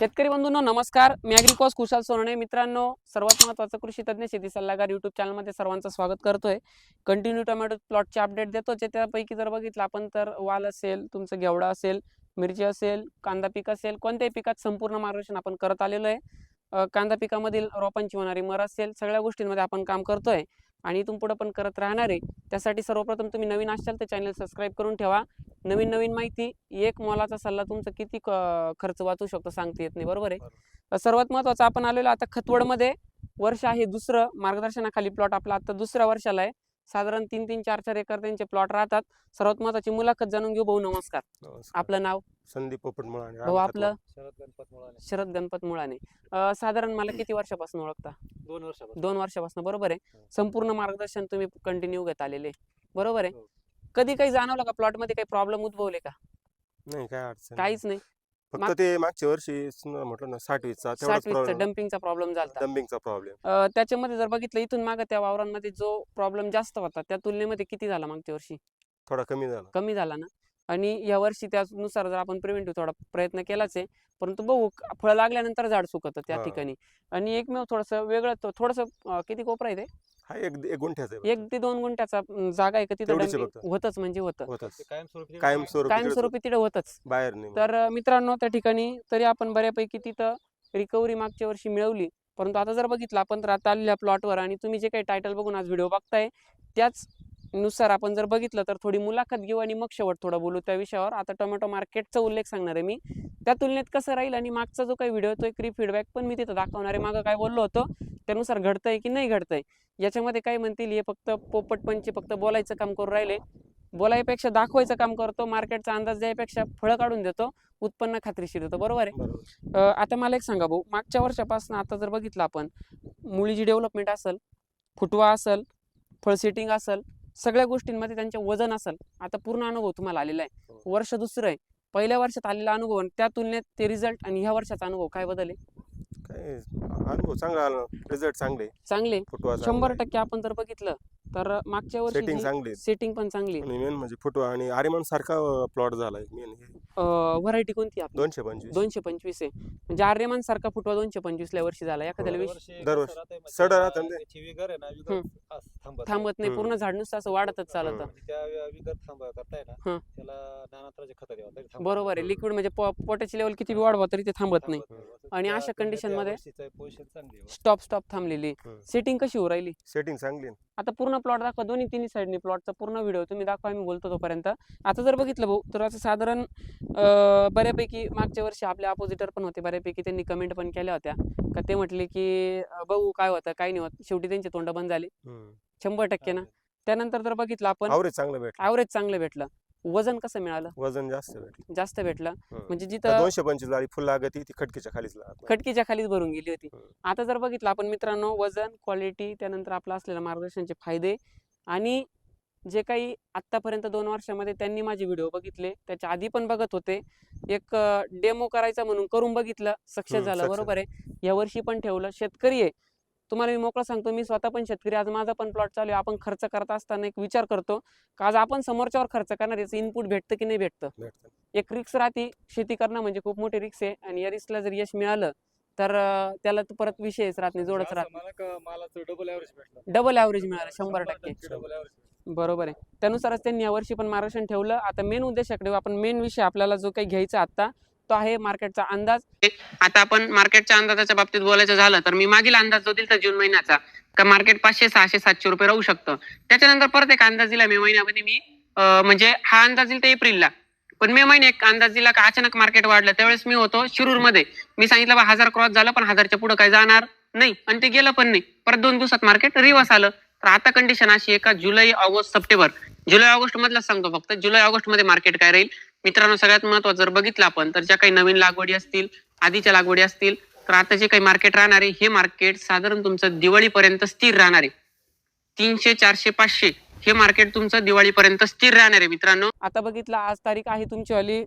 शेतकरी बंधूंनो नमस्कार. मी अॅग्रिकॉस कुशाल सोनणे. मित्रांनो सर्वात महत्त्वाचं कृषी तज्ज्ञ शेती सल्लागार युट्यूब चॅनलमध्ये सर्वांचं स्वागत करतोय. कंटिन्यू टोमॅटो प्लॉटचे अपडेट देतो. जे त्यापैकी जर बघितलं आपण तर वाल असेल तुमचं घेवडा असेल मिरची असेल कांदा पीक असेल कोणत्याही पिकात संपूर्ण मार्गदर्शन आपण करत आलेलो आहे. कांदा पिकामधील रोपांची होणारी मर असेल सगळ्या गोष्टींमध्ये आपण काम करतोय. आणि इथून पुढं पण करत राहणार. आहे त्यासाठी सर्वप्रथम तुम्ही नवीन असाल तर चॅनल सबस्क्राईब करून ठेवा. नवीन नवीन माहिती एक मोलाचा सल्ला तुमचा किती खर्च वाचू शकतो सांगता येत नाही बरोबर आहे? सर्वात महत्वाचं आपण आलेलो आता खतवडमध्ये. वर्ष आहे दुसरं मार्गदर्शनाखाली प्लॉट आपला आता दुसऱ्या वर्षाला आहे. साधारण तीन तीन चार चार एकर त्यांचे प्लॉट राहतात. सर्वात महत्वाची मुलाखत जाणून घेऊ. भाऊ नमस्कार. आपलं नाव? संदीप पोपट मुळाणे भाऊ आपलं? शरद गणपत मुळाने. शरद गणपत मुळाने. अ, साधारण मला किती वर्षापासून ओळखता? दोन वर्षापासून. दोन वर्षापासून बरोबर आहे. हो. संपूर्ण मार्गदर्शन तुम्ही कंटिन्यू घेत आलेले. बरोबर आहे. हो. कधी काही जाणवलं का? प्लॉटमध्ये काही प्रॉब्लेम उद्भवले का? नाही काय अडचण नाही. काहीच नाही. फक्त ते मागच्या वर्षी म्हटलं ना साठ वीसचा साठ वीसचा तेवढाच डम्पिंगचा प्रॉब्लेम झाला डम्बिंगचा प्रॉब्लेम त्याच्यामध्ये जर बघितलं इथून मागं त्या वावरांमध्ये जो प्रॉब्लेम जास्त होता त्या तुलनेमध्ये किती झाला मागच्या वर्षी? थोडा कमी झाला. कमी झाला ना? आणि या वर्षी त्यानुसार जर आपण प्रिव्हेंटिव्ह थोडा प्रयत्न केलाच आहे परंतु बघू फळं लागल्यानंतर झाड सुकतं त्या. ठिकाणी. आणि एकमेव थोडंसं वेगळं थोडंसं किती कोपरा आहे ते? हा एक एक गुंठ्याचा आहे एक ते दोन गुंठ्याचा अं, जागा आहे का तिथं तेवढीच आहे dumping फक्त. होतच म्हणजे होतं. होताच. कायमस्वरूपी कायमस्वरूपी तिथे होतच. होतं. बाहेर नाही तर अ, मित्रांनो त्या ठिकाणी तरी आपण बऱ्यापैकी तिथं रिकव्हरी मागच्या वर्षी मिळवली. परंतु आता जर बघितलं आपण तर आता आलेल्या प्लॉटवर आणि तुम्ही जे काही टायटल बघून आज व्हिडिओ बघताय त्याच नुसार आपण जर बघितलं तर थोडी मुलाखत घेऊ आणि मग शेवट थोडं बोलू त्या विषयावर. आता टोमॅटो मार्केटचा उल्लेख सांगणार आहे मी. त्या तुलनेत कसं राहील आणि मागचा जो काही व्हिडिओ तो एक फीडबॅक पण मी तिथं दाखवणार आहे. मागं काय बोललो होतो त्यानुसार घडतंय की नाही घडतंय? याच्यामध्ये काय म्हणतील हे फक्त पोपटपंची फक्त बोलायचं काम करून राहिले. बोलायपेक्षा दाखवायचं काम करतो मार्केटचा अंदाज द्यायपेक्षा फळं काढून देतो उत्पन्न खात्रीशीर देतो. बरोबर आहे? आता मला एक सांगा भाऊ. मागच्या वर्षापासून आता जर बघितलं आपण मुळीची डेव्हलपमेंट असेल फुटवा असेल फळ सेटिंग असेल सगळ्या गोष्टींमध्ये त्यांचे वजन असेल. आता पूर्ण अनुभव तुम्हाला आलेला आहे. हो. वर्ष दुसरं आहे. पहिल्या वर्षात आलेला अनुभव आणि त्या तुलनेत ते रिझल्ट आणि ह्या वर्षाचा अनुभव काय बदल आहे? काय अनुभव चांगला आला. रिझल्ट चांगले. चांगले. फुटवा शंभर टक्के आपण जर बघितलं तर मागच्या सेटिंग वर्षी चांगली सेटिंग पण चांगली आणि मेन म्हणजे फुटवा आणि आर्यमान सारखा प्लॉट झालाय. मेन व्हरायटी कोणती आपली दोनशे पंचवीस दोनशे पंचवीस आहे म्हणजे आर्यमान सारखा फुटवा दोनशे पंचवीस ला वर्षी झाला एखाद्याला वीस दरवर्षी सड राहतं? ना ते. विगर आहे ना विगर. फास्ट थांबत थांबत नाही. पूर्ण झाड नुसतं असं वाढतच चालतं हम्म. आणि त्या वि- विगर थांब करताय ना हं. त्याला नानात्राचे खत द्यावं तरी थांबत बरोबर आहे हम्म. लिक्विड म्हणजे पोटॅची लेवल किती बी वाढवा तरी ते थांबत नाही थांबत नाही. आणि त्या अशा condition या मध्ये वर्षीचं पोझिशन चांगली आहे. स्टॉप स्टॉप थांबलेली हम्म. सेटिंग कशी होऊ राहिली सेटिंग चांगली आहे. आता पूर्ण प्लॉट दाखवा दोन्ही तिन्ही साईडनी प्लॉटचा पूर्ण व्हिडिओ तुम्ही दाखवा मी बोलतो तोपर्यंत आता जर बघितलं भाऊ तर असं साधारण बऱ्यापैकी मागच्या वर्षी आपले अपोजिटर पण होते बऱ्यापैकी त्यांनी कमेंट पण केल्या होत्या. का ते म्हटले की बघू काय होतं काय नाही होत. शेवटी त्यांचे तोंड बंद झाले. शंभर टक्के ना. त्यानंतर जर बघितलं आपण आवरेज चांगलं भेटलं. ॲव्हरेज चांगलं भेटलं. वजन कसं मिळालं? वजन जास्त भेटलं. जास्त भेटलं. म्हणजे जिथं दोनशे पंचवीस फुल लागत ती खटकीच्या खालीच. खटकीच्या खालीच भरून गेली होती. आता जर बघितलं आपण मित्रांनो वजन क्वालिटी त्यानंतर आपलं असलेलं मार्गदर्शनचे फायदे आणि जे काही आत्तापर्यंत दोन वर्षामध्ये त्यांनी माझे व्हिडिओ बघितले त्याच्या आधी पण बघत होते. एक डेमो करायचा म्हणून करून बघितलं सक्सेस झालं. बरोबर आहे. या वर्षी पण ठेवलं. शेतकरी आहे. तुम्हाला मी मोकळं सांगतो मी स्वतः पण शेतकरी आज माझा पण प्लॉट चालू आहे. आपण खर्च करत असताना एक विचार करतो का आज आपण समोरच्यावर खर्च करणार याचं इनपुट भेटतं की नाही भेटतं. एक रिक्स राहते. शेती करणं म्हणजे खूप मोठी रिक्स आहे. आणि या रिक्सला जर यश मिळालं तर त्याला परत विषयच राहत नाही जोडच राहत डबल ऍव्हरेज भेटलं. डबल ॲव्हरेज मिळालं शंभर टक्के डबल ऍव्हरेज बरोबर आहे. त्यानुसारच त्यांनी यावर्षी पण मार्गदर्शन ठेवलं. आता मेन उद्देशाकडे आपण मेन विषय आपल्याला जो काही घ्यायचा आता तो आहे मार्केटचा अंदाज. आता आपण मार्केटच्या अंदाजाच्या बाबतीत बोलायचं झालं तर मी मागील अंदाज जो दिला जून महिन्याचा का मार्केट पाचशे सहाशे सातशे रुपये राहू शकतं. त्याच्यानंतर परत एक अंदाज दिला मे महिन्यामध्ये मी. म्हणजे हा अंदाज दिला एप्रिलला. पण मे महिने एक अंदाज दिला का अचानक मार्केट वाढलं. त्यावेळेस मी होतो शिरूरमध्ये. मी सांगितलं बा हजार क्रॉस झालं पण हजारच्या पुढे काही जाणार नाही. आणि ते गेलं पण नाही. परत दोन दिवसात मार्केट रिवर्स आलं. तर आता कंडिशन अशी आहे का July August September. July August मधलाच सांगतो फक्त. जुलै ऑगस्टमध्ये मार्केट काय राहील? मित्रांनो सगळ्यात महत्वाचं जर बघितलं आपण तर ज्या काही नवीन लागवडी असतील आधीच्या लागवडी असतील तर आता जे काही मार्केट राहणार आहे हे मार्केट साधारण तुमचं दिवाळीपर्यंत स्थिर राहणार आहे. तीनशे चारशे पाचशे हे मार्केट तुमचं दिवाळीपर्यंत स्थिर राहणार आहे मित्रांनो. आता बघितलं आज तारीख आहे तुमची वाली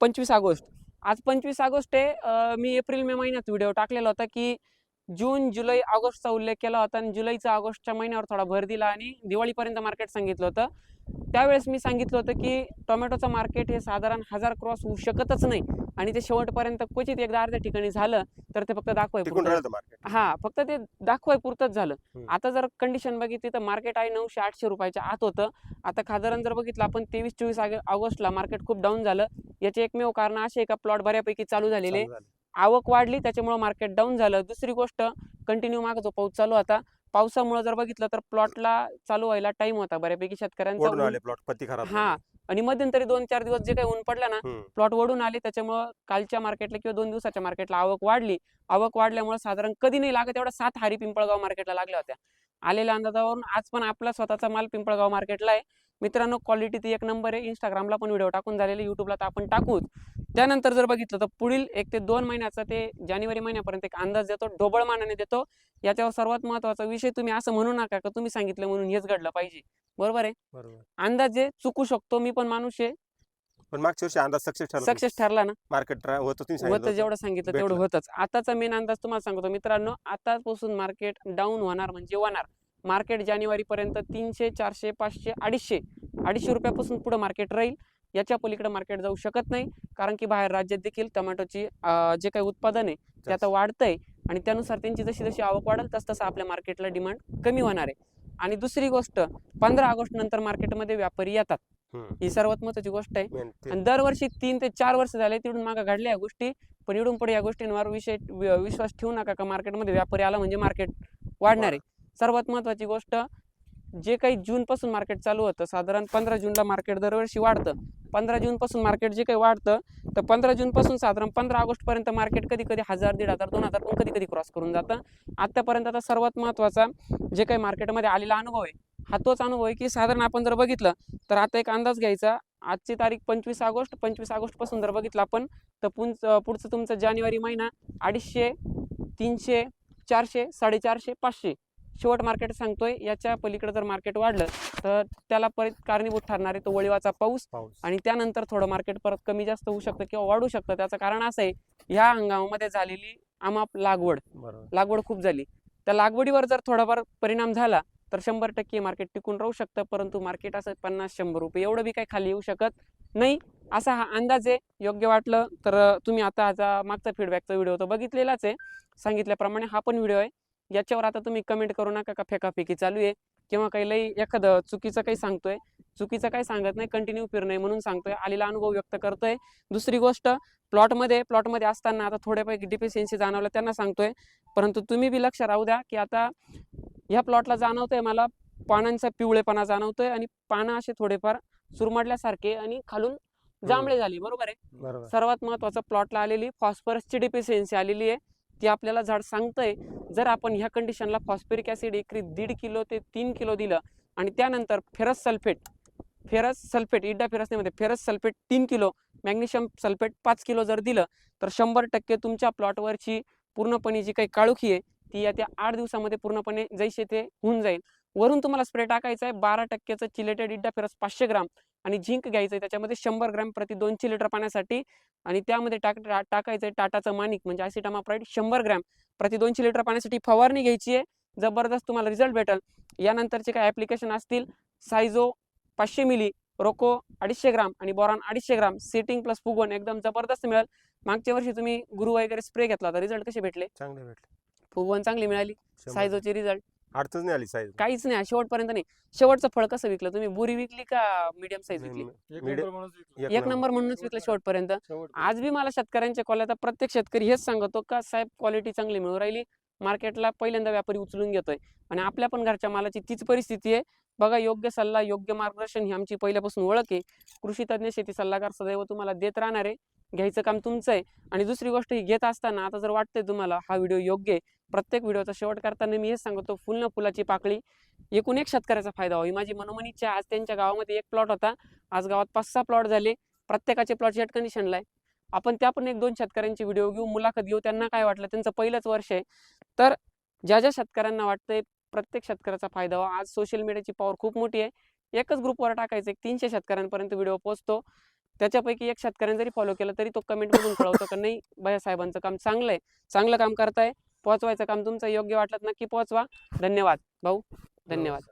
पंचवीस ऑगस्ट. आज पंचवीस ऑगस्ट आहे मी एप्रिल मे महिन्यात व्हिडिओ टाकलेला होता की जून जुलै ऑगस्टचा उल्लेख केला होता आणि जुलैचा ऑगस्टच्या महिन्यावर थोडा भर दिला आणि दिवाळीपर्यंत मार्केट सांगितलं होतं. त्यावेळेस मी सांगितलं होतं की टोमॅटोचं मार्केट हे साधारण हजार क्रॉस होऊ शकतच नाही आणि ते शेवटपर्यंत क्वचित एकदा अर्ध्या ठिकाणी झालं तर ते फक्त दाखवाय हा फक्त ते दाखवाय पुरतच झालं. आता जर कंडिशन बघितली तर मार्केट आहे नऊशे आठशे रुपयाच्या आत होतं. आता साधारण जर बघितलं आपण तेवीस चोवीस ऑगस्टला मार्केट खूप डाऊन झालं. याचे एकमेव कारण असे आहे का? प्लॉट बऱ्यापैकी चालू झालेले. आवक वाढली त्याच्यामुळे मार्केट डाऊन झालं. दुसरी गोष्ट कंटिन्यू मागे जो पाऊस चालू होता पावसामुळे जर बघितलं तर प्लॉटला चालू व्हायला टाइम होता बऱ्यापैकी शेतकऱ्यांचा. प्लॉट हा आणि मध्यंतरी दोन चार दिवस जे काही ऊन पडलं ना. प्लॉट ओढून आले. त्याच्यामुळं कालच्या मार्केटला किंवा दोन दिवसाच्या मार्केटला आवक वाढली. आवक वाढल्यामुळे साधारण कधी नाही लागत एवढा सात हारी पिंपळगाव मार्केटला लागल्या होत्या. आलेल्या अंदाजावरून आज पण आपला स्वतःचा माल पिंपळगाव मार्केटला आहे. मित्रांनो क्वालिटी ती एक नंबर आहे. इंस्टाग्रामला पण व्हिडिओ टाकून झालेले युट्यूबला तर आपण टाकूच. त्यानंतर जर बघितलं तर पुढील एक ते दोन महिन्याचा ते जानेवारी महिन्यापर्यंत एक अंदाज देतो ढोबळ मानाने देतो. याच्यावर सर्वात महत्त्वाचा विषय तुम्ही असं म्हणू नका का तुम्ही सांगितलं म्हणून हेच घडलं पाहिजे. बरोबर आहे? अंदाजे चुकू शकतो. मी पण माणूस आहे. पण मागच्या वर्षी अंदाज सक्सेस ठरला सक्सेस ठरला ना. मार्केट होतं. जेवढं सांगितलं तेवढं. होतच. आताचा मेन अंदाज तुम्हाला सांगतो. मित्रांनो आतापासून मार्केट डाऊन होणार म्हणजे होणार. मार्केट जानेवारी पर्यंत तीनशे चारशे पाचशे अडीचशे अडीचशे रुपयापासून पुढे मार्केट राहील. याच्या पलीकडे मार्केट जाऊ शकत नाही कारण की बाहेर राज्यात देखील टोमॅटोची जे काही उत्पादन आहे ते आता वाढतंय. आणि त्यानुसार त्यांची जशी जशी आवक वाढेल तस तसं आपल्या मार्केटला डिमांड कमी होणार आहे. आणि दुसरी गोष्ट पंधरा ऑगस्ट नंतर मार्केटमध्ये व्यापारी येतात. ही सर्वात महत्वाची गोष्ट आहे. आणि दरवर्षी तीन ते चार वर्ष झाले तिकडून मागे घडल्या या गोष्टी पण इकडून पुढे या गोष्टींवर विषय विश्वास ठेवू नका का मार्केटमध्ये व्यापारी आला म्हणजे मार्केट वाढणार आहे. सर्वात महत्वाची गोष्ट जे काही जून पासून मार्केट चालू होतं साधारण पंधरा जूनला मार्केट दरवर्षी वाढतं. पंधरा जून पासून मार्केट जे काही वाढतं तर पंधरा जून पासून साधारण पंधरा ऑगस्टपर्यंत मार्केट कधी कधी हजार दीड हजार दोन हजार पण कधी कधी क्रॉस करून जातं. आतापर्यंत आता सर्वात महत्त्वाचा जे काही मार्केटमध्ये आलेला अनुभव आहे हा तोच अनुभव आहे की साधारण आपण जर बघितलं तर आता एक अंदाज घ्यायचा. आजची तारीख पंचवीस ऑगस्ट पंचवीस ऑगस्टपासून जर बघितलं आपण तर पुंच पुढचं तुमचं जानेवारी महिना अडीचशे तीनशे चारशे साडेचारशे पाचशे. शेवट मार्केट सांगतोय याच्या पलीकडे जर मार्केट वाढलं तर त्याला परत कारणीभूत ठरणार आहे तो वळीवाचा पाऊस आणि त्यानंतर थोडं मार्केट परत कमी जास्त होऊ शकतं किंवा वाढू शकतं. त्याचं कारण असं आहे ह्या हंगामामध्ये झालेली आमाप लागवड लागवड खूप झाली. त्या लागवडीवर जर थोडाफार परिणाम झाला तर शंभर टक्के मार्केट टिकून राहू शकतं परंतु मार्केट असं पन्नास शंभर रुपये एवढं बी काही खाली येऊ शकत नाही. असा हा अंदाज आहे. योग्य वाटलं तर तुम्ही आता मागचा फीडबॅकचा व्हिडिओ तर बघितलेलाच आहे. सांगितल्याप्रमाणे हा पण व्हिडिओ आहे. याच्यावर आता तुम्ही कमेंट करू नका का फेकाफेकी चालू आहे? किंवा काही लई एखादं चुकीचं काही सांगतोय? चुकीचं काही सांगत नाही कंटिन्यू फिरणे म्हणून सांगतोय. आलेला अनुभव व्यक्त करतोय. दुसरी गोष्ट प्लॉटमध्ये प्लॉटमध्ये असताना आता थोड्यापैकी डिफिशियन्सी जाणवलं त्यांना सांगतोय. परंतु तुम्ही बी लक्ष राहू द्या की आता ह्या प्लॉटला जाणवतंय मला पानांचा पिवळेपणा जाणवतोय आणि पानं असे थोडेफार सुरमडल्यासारखे आणि खालून जांभळे झाली. बरोबर आहे? सर्वात महत्वाचं प्लॉटला आलेली फॉस्फरसची डिफिशियन्सी आलेली आहे. ती आपल्याला झाड सांगतंय. जर आपण ह्या कंडिशनला फॉस्फेरिक ॲसिड एकरी दीड किलो ते तीन किलो दिलं आणि त्यानंतर फेरस सल्फेट फेरस सल्फेट इड्डा फेरसनेमध्ये फेरस सल्फेट तीन किलो मॅग्नेशियम सल्फेट पाच किलो जर दिलं तर शंभर टक्के तुमच्या प्लॉटवरची पूर्णपणे जी काही काळुखी आहे ती या त्या आठ दिवसामध्ये पूर्णपणे जैसे ते होऊन जाईल. वरून तुम्हाला स्प्रे टाकायचा आहे बारा टक्क्याचं चिलेटेड इड्डा फेरस पाचशे ग्राम. आणि झिंक घ्यायचं आहे त्याच्यामध्ये शंभर ग्रॅम प्रति दोनशे लिटर पाण्यासाठी आणि त्यामध्ये टाक टाकायचं आहे टाटाचं मानिक म्हणजे ॲसिटामाप्राईड शंभर ग्रॅम. प्रति दोनशे लिटर पाण्यासाठी फवारणी घ्यायची आहे. जबरदस्त तुम्हाला रिझल्ट भेटेल. यानंतरचे काही ॲप्लिकेशन असतील सायझो पाचशे मिली रोको अडीचशे ग्राम आणि बॉरॉन अडीचशे ग्राम. सेटिंग प्लस फुगवण एकदम जबरदस्त मिळेल. मागच्या वर्षी तुम्ही गुरु वगैरे स्प्रे घेतला होता. रिझल्ट कसे भेटले? चांगले भेटले. फुगवण चांगली मिळाली. सायझोचे रिझल्ट. अडचण नाही आली साईज काहीच नाही शेवटपर्यंत नाही. शेवटचं फळ कसं विकलं? तुम्ही बुरी विकली का मीडियम साईज विकली? एक नंबर म्हणूनच विकलं. शेवटपर्यंत. शेवट. आज बी मला शेतकऱ्यांच्या कॉल आता प्रत्येक शेतकरी हेच सांगतो का साहेब क्वालिटी चांगली मिळू राहिली. मार्केटला पहिल्यांदा व्यापारी उचलून घेतोय. आणि आपल्या पण घरच्या मालाची तीच परिस्थिती आहे. बघा योग्य सल्ला योग्य मार्गदर्शन ही आमची पहिल्यापासून ओळख आहे. कृषी तज्ज्ञ शेती सल्लागार सदैव तुम्हाला देत राहणार आहे. घ्यायचं काम तुमचं आहे. आणि दुसरी गोष्ट ही घेत असताना आता जर वाटतंय तुम्हाला हा व्हिडिओ योग्य आहे प्रत्येक व्हिडिओचा शेवट करताना मी हेच सांगतो फुल न फुलाची पाकळी. एकूण एक शेतकऱ्याचा फायदा व्हावी. माझी मनोमनी इच्छा आज त्यांच्या गावामध्ये एक प्लॉट होता. आज गावात पाच सहा प्लॉट झाले. प्रत्येकाचे प्लॉट शेट कंडिशनला आहे आपण त्या पण एक दोन शेतकऱ्यांची व्हिडिओ घेऊ मुलाखत घेऊ. त्यांना काय वाटलं? त्यांचं पहिलंच वर्ष आहे. तर ज्या ज्या शेतकऱ्यांना वाटतंय प्रत्येक शेतकऱ्याचा फायदा व्हा आज सोशल मीडियाची पॉवर खूप मोठी आहे. एकच ग्रुपवर टाकायचं. एक तीनशे शेतकऱ्यांपर्यंत व्हिडिओ पोहोचतो. त्याच्यापैकी एक शेतकऱ्याने जरी फॉलो केलं तरी तो कमेंटमधून कळवतो का नाही भैया साहेबांचं काम चांगलं आहे. चांगलं काम करताय पोहोचवायचं काम तुमचं योग्य वाटलं नक्की पोहोचवा. धन्यवाद भाऊ. धन्यवाद.